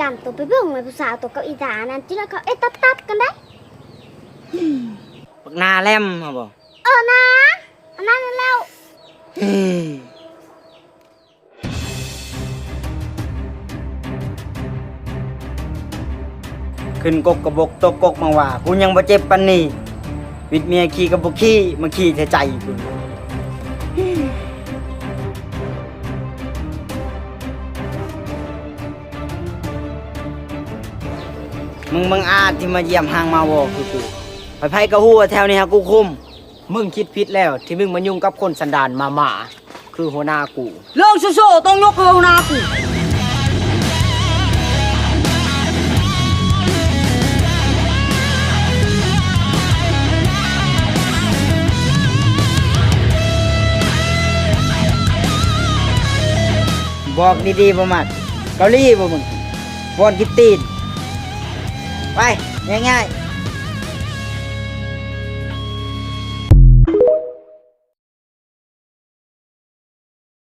กันตัวไปเบิ่งเลยผู้สาวตัวกับอีตานั่นจิแล้วเขาเอ๊ะตับตับๆกันได้บักหนาแลมเอาบ่เออนะอันนั้นนั่นแล้วเฮ้ยขึ้นกกกระบกตกกกมาว่ากูยังบ่เจ็บปานนี้วิดเมียขี่กับบ่ขี่มาขี่แต่ใจกู มึงบังอาจที่มาเยี่ยมห้างมาบ่คือกูไปไผก็ฮู้ว่าแถวนี้ฮะกูคุม มึงคิดผิดแล้ว ที่มึงมายุ่งกับคนสันดานมาหมาคือหัวหน้ากู เรื่องโซ่ๆต้องยกให้หัวหน้ากูบอกดีๆประมาทเกาหลีบ่มึงบอนกิตตีน ไปง่ายๆ